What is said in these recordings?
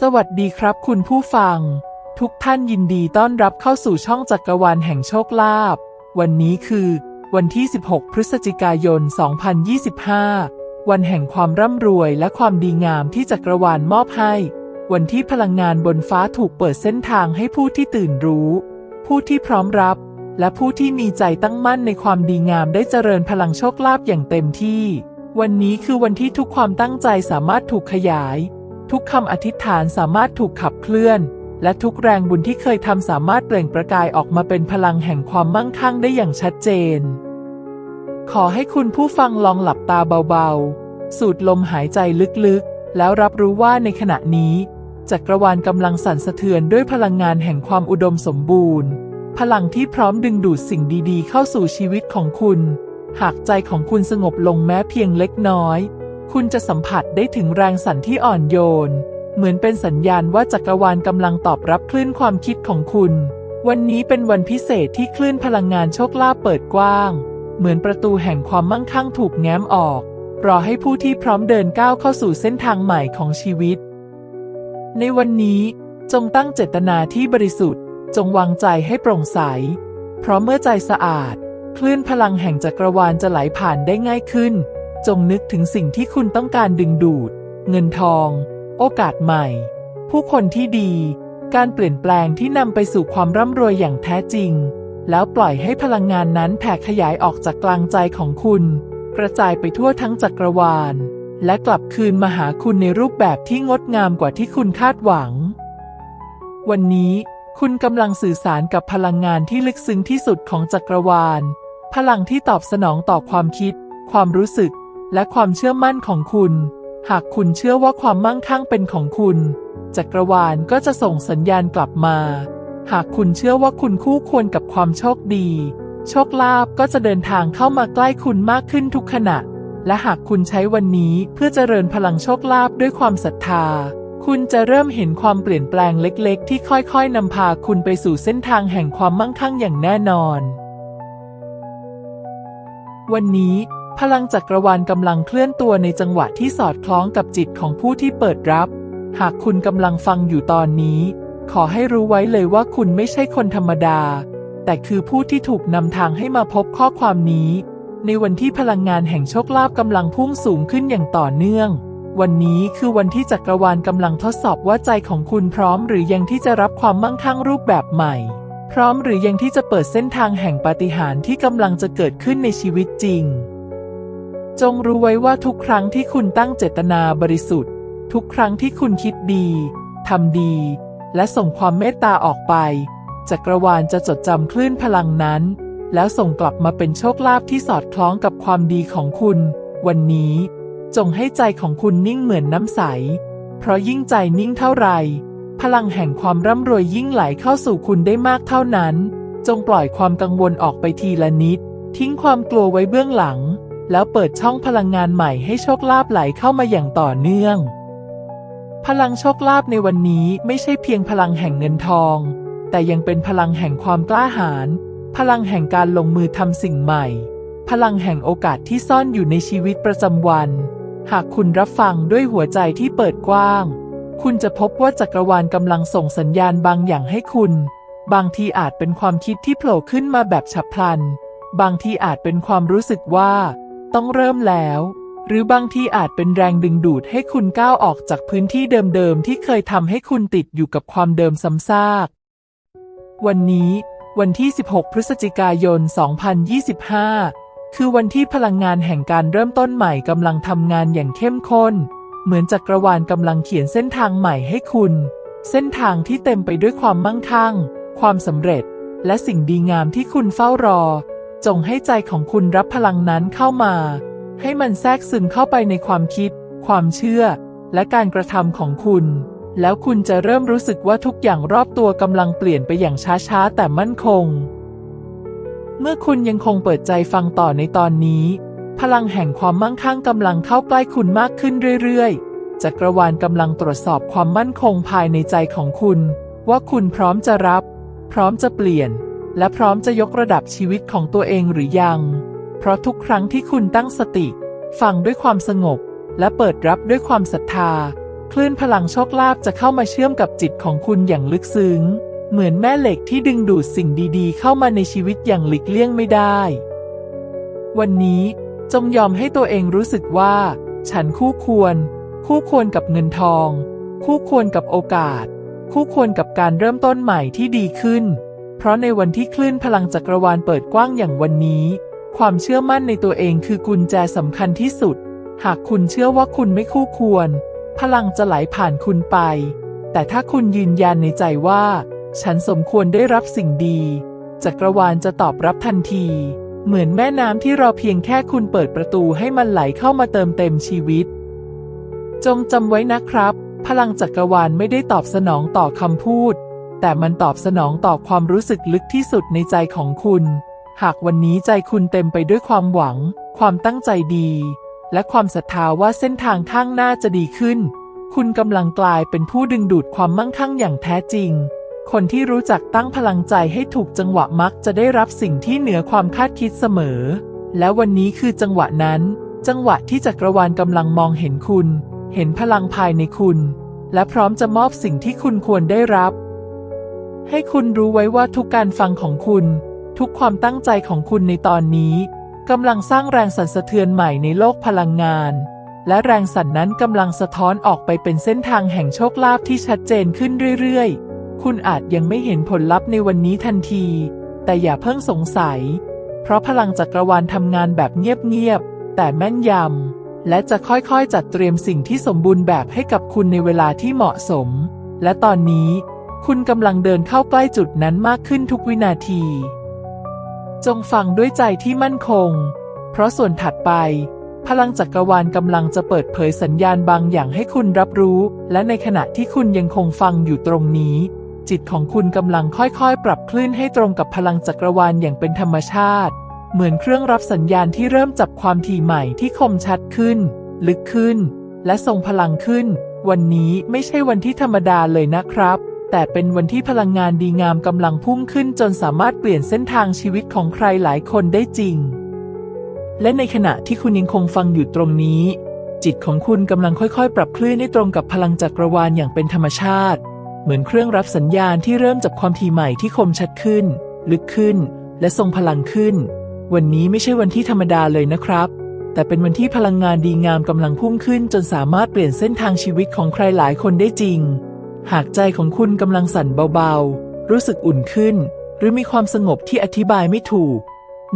สวัสดีครับคุณผู้ฟัง ทุกท่านยินดีต้อนรับเข้าสู่ช่องจักรวาลแห่งโชคลาภวันนี้คือ วันที่ 16 พฤศจิกายน 2025 วันแห่งความร่ำรวยและความดีงามที่จักรวาลมอบให้ วันที่พลังงานบนฟ้าถูกเปิดเส้นทางให้ผู้ที่ตื่นรู้ ผู้ที่พร้อมรับ และผู้ที่มีใจตั้งมั่นในความดีงามได้เจริญพลังโชคลาภอย่างเต็มที่ วันนี้คือวันที่ทุกความตั้งใจสามารถถูกขยาย ทุกคำอธิษฐานสามารถถูกขับเคลื่อน และทุกแรงบุญที่เคยทำสามารถเปล่งประกายออกมาเป็นพลังแห่งความมั่งคั่งได้อย่างชัดเจน ขอให้คุณผู้ฟังลองหลับตาเบาๆ สูดลมหายใจลึกๆ แล้วรับรู้ว่าในขณะนี้จักรวาลกำลังสั่นสะเทือนด้วยพลังงานแห่งความอุดมสมบูรณ์ พลังที่พร้อมดึงดูดสิ่งดีๆ เข้าสู่ชีวิตของคุณ หากใจของคุณสงบลงแม้เพียงเล็กน้อย คุณจะสัมผัสได้ถึงแรงสั่นที่อ่อนโยน เหมือนเป็นสัญญาณว่าจักรวาลกำลังตอบรับคลื่นความคิดของคุณ วันนี้เป็นวันพิเศษที่คลื่นพลังงานโชคลาภเปิดกว้าง เหมือนประตูแห่งความมั่งคั่งถูกแง้มออก รอให้ผู้ที่พร้อมเดินก้าวเข้าสู่เส้นทางใหม่ของชีวิต ในวันนี้จงตั้งเจตนาที่บริสุทธิ์ จงวางใจให้โปร่งใส เพราะเมื่อใจสะอาด คลื่นพลังแห่งจักรวาลจะไหลผ่านได้ง่ายขึ้น จงนึกถึงสิ่งที่คุณต้องการดึงดูด เงินทอง โอกาสใหม่ ผู้คนที่ดี การเปลี่ยนแปลงที่นำไปสู่ความร่ำรวยอย่างแท้จริง แล้วปล่อยให้พลังงานนั้นแผ่ขยายออกจากกลางใจของคุณ กระจายไปทั่วทั้งจักรวาล และกลับคืนมาหาคุณในรูปแบบที่งดงามกว่าที่คุณคาดหวัง วันนี้คุณกำลังสื่อสารกับพลังงานที่ลึกซึ้งที่สุดของจักรวาล พลังที่ตอบสนองต่อความคิด ความรู้สึก และความเชื่อมั่นของคุณ หากคุณเชื่อว่าความมั่งคั่งเป็นของคุณจักรวาลก็จะส่งสัญญาณกลับมา หากคุณเชื่อว่าคุณคู่ควรกับความโชคดี โชคลาภก็จะเดินทางเข้ามาใกล้คุณมากขึ้นทุกขณะ และหากคุณใช้วันนี้เพื่อเจริญพลังโชคลาภด้วยความศรัทธา คุณจะเริ่มเห็นความเปลี่ยนแปลงเล็กๆ ที่ค่อยๆนำพาคุณไปสู่เส้นทางแห่งความมั่งคั่งอย่างแน่นอน วันนี้ พลังจักรวาลกำลังเคลื่อนตัวในจังหวะที่สอดคล้องกับจิตของผู้ที่เปิดรับ หากคุณกำลังฟังอยู่ตอนนี้ ขอให้รู้ไว้เลยว่าคุณไม่ใช่คนธรรมดา แต่คือผู้ที่ถูกนำทางให้มาพบข้อความนี้ ในวันที่พลังงานแห่งโชคลาภกำลังพุ่งสูงขึ้นอย่างต่อเนื่อง วันนี้คือวันที่จักรวาลกำลังทดสอบว่าใจของคุณพร้อมหรือยังที่จะรับความมั่งคั่งรูปแบบใหม่ พร้อมหรือยังที่จะเปิดเส้นทางแห่งปาฏิหาริย์ที่กำลังจะเกิดขึ้นในชีวิตจริง จงรู้ไว้ว่าทุกครั้งที่คุณตั้งเจตนาบริสุทธิ์ ทุกครั้งที่คุณคิดดีทำดี และส่งความเมตตาออกไปจักรวาลจะจดจำคลื่นพลังนั้น แล้วส่งกลับมาเป็นโชคลาภที่สอดคล้องกับความดีของคุณ วันนี้ จงให้ใจของคุณนิ่งเหมือนน้ำใส เพราะยิ่งใจนิ่งเท่าไรพลังแห่งความร่ำรวยยิ่งไหลเข้าสู่คุณได้มากเท่านั้น จงปล่อยความกังวลออกไปทีละนิด ทิ้งความกลัวไว้เบื้องหลัง แล้วเปิดช่องพลังงานใหม่ให้โชคลาภไหลเข้ามาอย่างต่อเนื่อง พลังโชคลาภในวันนี้ไม่ใช่เพียงพลังแห่งเงินทอง แต่ยังเป็นพลังแห่งความกล้าหาญ พลังแห่งการลงมือทำสิ่งใหม่ พลังแห่งโอกาสที่ซ่อนอยู่ในชีวิตประจำวัน หากคุณรับฟังด้วยหัวใจที่เปิดกว้าง คุณจะพบว่าจักรวาลกำลังส่งสัญญาณบางอย่างให้คุณ บางทีอาจเป็นความคิดที่โผล่ขึ้นมาแบบฉับพลัน บางทีอาจเป็นความรู้สึกว่า ต้องเริ่มแล้ว หรือบางทีอาจเป็นแรงดึงดูดให้คุณก้าวออกจากพื้นที่เดิมๆที่เคยทำให้คุณติดอยู่กับความเดิมซ้ำซาก วันนี้ วันที่ 16 พฤศจิกายน 2025 คือวันที่พลังงานแห่งการเริ่มต้นใหม่กำลังทำงานอย่างเข้มข้น เหมือนจักรวาลกำลังเขียนเส้นทางใหม่ให้คุณ เส้นทางที่เต็มไปด้วยความมั่งคั่ง ความสำเร็จ และสิ่งดีงามที่คุณเฝ้ารอ จงให้ใจของคุณรับพลังนั้นเข้ามา ให้มันแทรกซึมเข้าไปในความคิด ความเชื่อ และการกระทำของคุณ แล้วคุณจะเริ่มรู้สึกว่าทุกอย่างรอบตัวกำลังเปลี่ยนไปอย่างช้าๆ แต่มั่นคง เมื่อคุณยังคงเปิดใจฟังต่อในตอนนี้ พลังแห่งความมั่งคั่งกำลังเข้าใกล้คุณมากขึ้นเรื่อยๆ จักรวาลกำลังตรวจสอบความมั่นคงภายในใจของคุณ ว่าคุณพร้อมจะรับ พร้อมจะเปลี่ยน และพร้อมจะยกระดับชีวิตของตัวเองหรือยัง เพราะทุกครั้งที่คุณตั้งสติ ฟังด้วยความสงบ และเปิดรับด้วยความศรัทธา คลื่นพลังโชคลาภจะเข้ามาเชื่อมกับจิตของคุณอย่างลึกซึ้ง เหมือนแม่เหล็กที่ดึงดูดสิ่งดีๆ เข้ามาในชีวิตอย่างหลีกเลี่ยงไม่ได้ วันนี้จงยอมให้ตัวเองรู้สึกว่า ฉันคู่ควร คู่ควรกับเงินทอง คู่ควรกับโอกาส คู่ควรกับการเริ่มต้นใหม่ที่ดีขึ้น เพราะในวันที่คลื่นพลังจักรวาลเปิดกว้างอย่างวันนี้ ความเชื่อมั่นในตัวเองคือกุญแจสำคัญที่สุด หากคุณเชื่อว่าคุณไม่คู่ควร พลังจะไหลผ่านคุณไป แต่ถ้าคุณยืนยันในใจว่า ฉันสมควรได้รับสิ่งดี จักรวาลจะตอบรับทันที เหมือนแม่น้ำที่รอเพียงแค่คุณเปิดประตูให้มันไหลเข้ามาเติมเต็มชีวิต จงจำไว้นะครับ พลังจักรวาลไม่ได้ตอบสนองต่อคำพูด แต่มันตอบสนองต่อความรู้สึกลึกที่สุดในใจของคุณ หากวันนี้ใจคุณเต็มไปด้วยความหวัง ความตั้งใจดี และความศรัทธาว่าเส้นทางข้างหน้าจะดีขึ้น คุณกำลังกลายเป็นผู้ดึงดูดความมั่งคั่งอย่างแท้จริง คนที่รู้จักตั้งพลังใจให้ถูกจังหวะมักจะได้รับสิ่งที่เหนือความคาดคิดเสมอ และวันนี้คือจังหวะนั้น จังหวะที่จักรวาลกำลังมองเห็นคุณ เห็นพลังภายในคุณ และพร้อมจะมอบสิ่งที่คุณควรได้รับ ให้คุณรู้ไว้ว่าทุกการฟังของคุณ ทุกความตั้งใจของคุณในตอนนี้กำลังสร้างแรงสั่นสะเทือนใหม่ในโลกพลังงาน และแรงสั่นนั้นกำลังสะท้อนออกไปเป็นเส้นทางแห่งโชคลาภที่ชัดเจนขึ้นเรื่อยๆ คุณอาจยังไม่เห็นผลลัพธ์ในวันนี้ทันที แต่อย่าเพิ่งสงสัย เพราะพลังจักรวาลทำงานแบบเงียบๆ แต่แม่นยำ และจะค่อยๆ จัดเตรียมสิ่งที่สมบูรณ์แบบให้กับคุณในเวลาที่เหมาะสม และตอนนี้ คุณกำลังเดินเข้าใกล้จุดนั้นมากขึ้นทุกวินาที จงฟังด้วยใจที่มั่นคง เพราะส่วนถัดไป พลังจักรวาลกำลังจะเปิดเผยสัญญาณบางอย่างให้คุณรับรู้ และในขณะที่คุณยังคงฟังอยู่ตรงนี้ จิตของคุณกำลังค่อยๆ ปรับคลื่นให้ตรงกับพลังจักรวาลอย่างเป็นธรรมชาติ เหมือนเครื่องรับสัญญาณที่เริ่มจับความถี่ใหม่ที่คมชัดขึ้น ลึกขึ้น และทรงพลังขึ้น วันนี้ไม่ใช่วันที่ธรรมดาเลยนะครับ แต่เป็นวันที่พลังงานดีงามกำลังพุ่งขึ้นจนสามารถเปลี่ยนเส้นทางชีวิตของใครหลายคนได้จริง และในขณะที่คุณยังคงฟังอยู่ตรงนี้ จิตของคุณกำลังค่อยๆ ปรับคลื่นให้ตรงกับพลังจักรวาลอย่างเป็นธรรมชาติ เหมือนเครื่องรับสัญญาณที่เริ่มจับความถี่ใหม่ที่คมชัดขึ้น ลึกขึ้น และทรงพลังขึ้น วันนี้ไม่ใช่วันที่ธรรมดาเลยนะครับแต่เป็นวันที่พลังงานดีงามกำลังพุ่งขึ้นจนสามารถเปลี่ยนเส้นทางชีวิตของใครหลายคนได้จริง หากใจของคุณกำลังสั่นเบาๆ รู้สึกอุ่นขึ้น หรือมีความสงบที่อธิบายไม่ถูก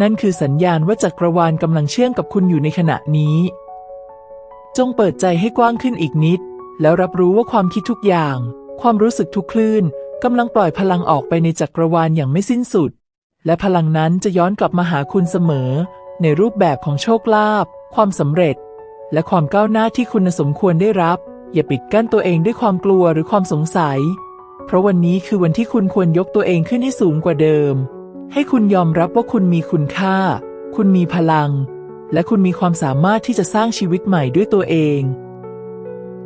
นั่นคือสัญญาณว่าจักรวาลกำลังเชื่อมกับคุณอยู่ในขณะนี้ จงเปิดใจให้กว้างขึ้นอีกนิด แล้วรับรู้ว่าความคิดทุกอย่าง ความรู้สึกทุกคลื่นกำลังปล่อยพลังออกไปในจักรวาลอย่างไม่สิ้นสุด และพลังนั้นจะย้อนกลับมาหาคุณเสมอ ในรูปแบบของโชคลาภความสำเร็จ และความก้าวหน้าที่คุณสมควรได้รับ อย่าปิดกั้นตัวเองด้วยความกลัวหรือความสงสัย เพราะวันนี้คือวันที่คุณควรยกตัวเองขึ้นให้สูงกว่าเดิม ให้คุณยอมรับว่าคุณมีคุณค่า คุณมีพลัง และคุณมีความสามารถที่จะสร้างชีวิตใหม่ด้วยตัวเอง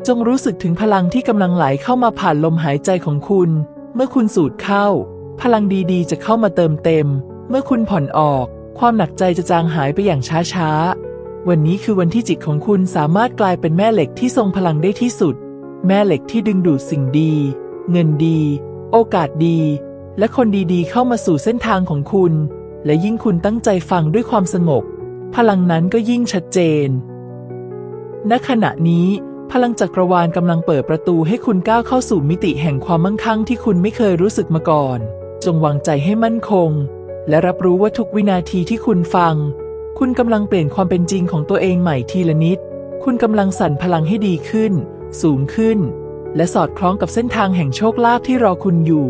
จงรู้สึกถึงพลังที่กำลังไหลเข้ามาผ่านลมหายใจของคุณ เมื่อคุณสูดเข้า พลังดีๆ จะเข้ามาเติมเต็ม เมื่อคุณผ่อนออก ความหนักใจจะจางหายไปอย่างช้าๆ วันนี้คือวันที่จิตของคุณสามารถกลายเป็นแม่เหล็กที่ทรงพลังได้ที่สุด แม่เหล็กที่ดึงดูดสิ่งดี เงินดี โอกาสดี และคนดีๆ เข้ามาสู่เส้นทางของคุณ และยิ่งคุณตั้งใจฟังด้วยความสงบ พลังนั้นก็ยิ่งชัดเจน ณ ขณะนี้ พลังจักรวาลกำลังเปิดประตูให้คุณก้าวเข้าสู่มิติแห่งความมั่งคั่งที่คุณไม่เคยรู้สึกมาก่อน จงวางใจให้มั่นคง และรับรู้ว่าทุกวินาทีที่คุณฟัง คุณกำลังเปลี่ยนความเป็นจริงของตัวเองใหม่ทีละนิด คุณกำลังสั่นพลังให้ดีขึ้น สูงขึ้น และสอดคล้องกับเส้นทางแห่งโชคลาภที่รอคุณอยู่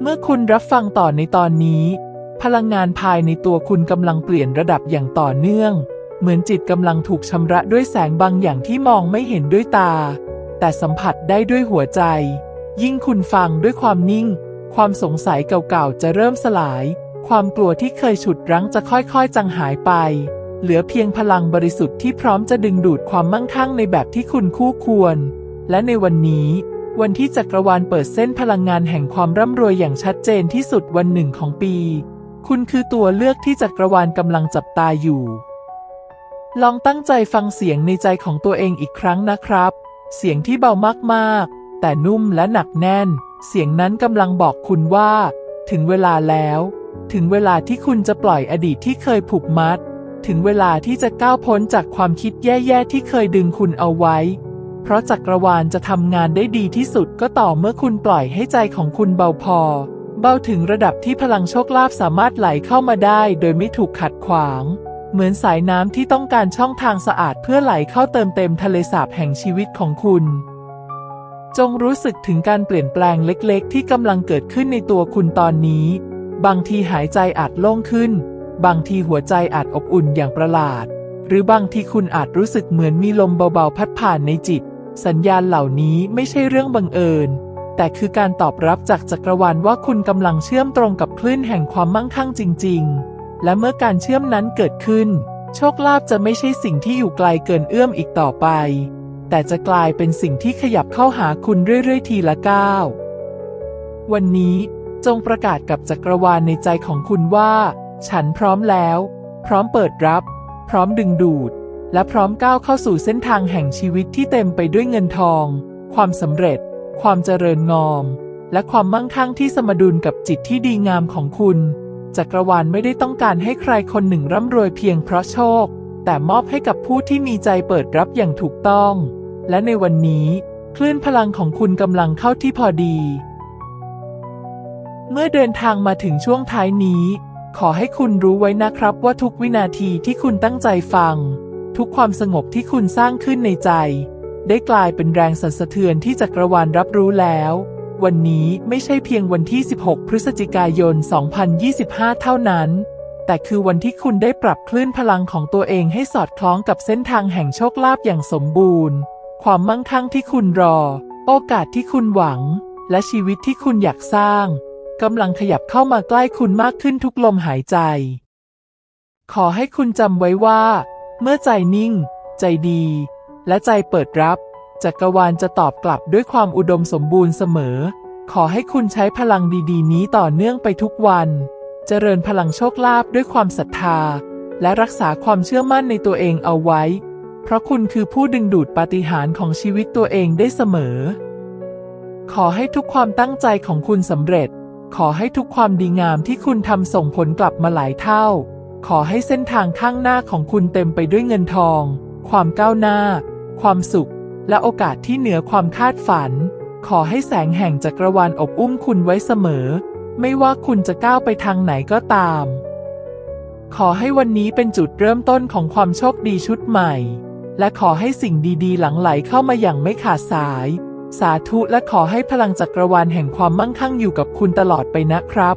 เมื่อคุณรับฟังต่อในตอนนี้ พลังงานภายในตัวคุณกำลังเปลี่ยนระดับอย่างต่อเนื่อง เหมือนจิตกำลังถูกชำระด้วยแสงบางอย่างที่มองไม่เห็นด้วยตา แต่สัมผัสได้ด้วยหัวใจ ยิ่งคุณฟังด้วยความนิ่ง ความสงสัยเก่าๆจะเริ่มสลาย ความกลัวที่เคยฉุดรั้งจะค่อยๆ จางหายไป เหลือเพียงพลังบริสุทธิ์ที่พร้อมจะดึงดูดความมั่งคั่งในแบบที่คุณคู่ควร และในวันนี้ วันที่จักรวาลเปิดเส้นพลังงานแห่งความร่ำรวยอย่างชัดเจนที่สุดวันหนึ่งของปี คุณคือตัวเลือกที่จักรวาลกำลังจับตาอยู่ ลองตั้งใจฟังเสียงในใจของตัวเองอีกครั้งนะครับ เสียงที่เบามากๆ แต่นุ่มและหนักแน่น เสียงนั้นกำลังบอกคุณว่า ถึงเวลาแล้ว ถึงเวลาที่คุณจะปล่อยอดีตที่เคยผูกมัด ถึงเวลาที่จะก้าวพ้นจากความคิดแย่ๆที่เคยดึงคุณเอาไว้ เพราะจักรวาลจะทำงานได้ดีที่สุดก็ต่อเมื่อคุณปล่อยให้ใจของคุณเบาพอ เบาถึงระดับที่พลังโชคลาภสามารถไหลเข้ามาได้ โดยไม่ถูกขัดขวาง เหมือนสายน้ำที่ต้องการช่องทางสะอาดเพื่อไหลเข้าเติมเต็มทะเลสาบแห่งชีวิตของคุณจงรู้สึกถึงการเปลี่ยนแปลงเล็กๆ ที่กำลังเกิดขึ้นในตัวคุณตอนนี้ บางทีหายใจอาจโล่งขึ้น บางทีหัวใจอาจอบอุ่นอย่างประหลาด หรือบางทีคุณอาจรู้สึกเหมือนมีลมเบาๆ พัดผ่านในจิต สัญญาณเหล่านี้ไม่ใช่เรื่องบังเอิญ แต่คือการตอบรับจากจักรวาลว่าคุณกำลังเชื่อมตรงกับคลื่นแห่งความมั่งคั่งจริง ๆ และเมื่อการเชื่อมนั้นเกิดขึ้น โชคลาภจะไม่ใช่สิ่งที่อยู่ไกลเกินเอื้อมอีกต่อไป แต่จะกลายเป็นสิ่งที่ขยับเข้าหาคุณเรื่อยๆ ทีละก้าววันนี้ จงประกาศกับจักรวาลในใจของคุณว่า ฉันพร้อมแล้ว พร้อมเปิดรับ พร้อมดึงดูด และพร้อมก้าวเข้าสู่เส้นทางแห่งชีวิตที่เต็มไปด้วยเงินทอง ความสำเร็จ ความเจริญงอม และความมั่งคั่งที่สมดุลกับจิตที่ดีงามของคุณ จักรวาลไม่ได้ต้องการให้ใครคนหนึ่งร่ำรวยเพียงเพราะโชค แต่มอบให้กับผู้ที่มีใจเปิดรับอย่างถูกต้อง และในวันนี้ คลื่นพลังของคุณกำลังเข้าที่พอดี เมื่อเดินทางมาถึงช่วงท้ายนี้ ขอให้คุณรู้ไว้นะครับว่าทุกวินาทีที่คุณตั้งใจฟัง ทุกความสงบที่คุณสร้างขึ้นในใจ ได้กลายเป็นแรงสั่นสะเทือนที่จักรวาลรับรู้แล้ว วันนี้ไม่ใช่เพียงวันที่ 16 พฤศจิกายน 2025 เท่านั้น แต่คือวันที่คุณได้ปรับคลื่นพลังของตัวเองให้สอดคล้องกับเส้นทางแห่งโชคลาภอย่างสมบูรณ์ ความมั่งคั่งที่คุณรอ โอกาสที่คุณหวัง และชีวิตที่คุณอยากสร้าง กำลังขยับเข้ามาใกล้คุณมากขึ้นทุกลมหายใจ ขอให้คุณจำไว้ว่า เมื่อใจนิ่ง ใจดี และใจเปิดรับ จักรวาลจะตอบกลับด้วยความอุดมสมบูรณ์เสมอ ขอให้คุณใช้พลังดีๆ นี้ต่อเนื่องไปทุกวัน เจริญพลังโชคลาภด้วยความศรัทธา และรักษาความเชื่อมั่นในตัวเองเอาไว้ เพราะคุณคือผู้ดึงดูดปาฏิหาริย์ของชีวิตตัวเองได้เสมอ ขอให้ทุกความตั้งใจของคุณสำเร็จ ขอให้ทุกความดีงามที่คุณทำส่งผลกลับมาหลายเท่า ขอให้เส้นทางข้างหน้าของคุณเต็มไปด้วยเงินทอง ความก้าวหน้า ความสุข และโอกาสที่เหนือความคาดฝัน ขอให้แสงแห่งจักรวาลอบอุ้มคุณไว้เสมอ ไม่ว่าคุณจะก้าวไปทางไหนก็ตาม ขอให้วันนี้เป็นจุดเริ่มต้นของความโชคดีชุดใหม่ และขอให้สิ่งดีๆ หลั่งไหลเข้ามาอย่างไม่ขาดสาย สาธุและขอให้พลังจักรวาลแห่งความมั่งคั่งอยู่กับคุณตลอดไปนะครับ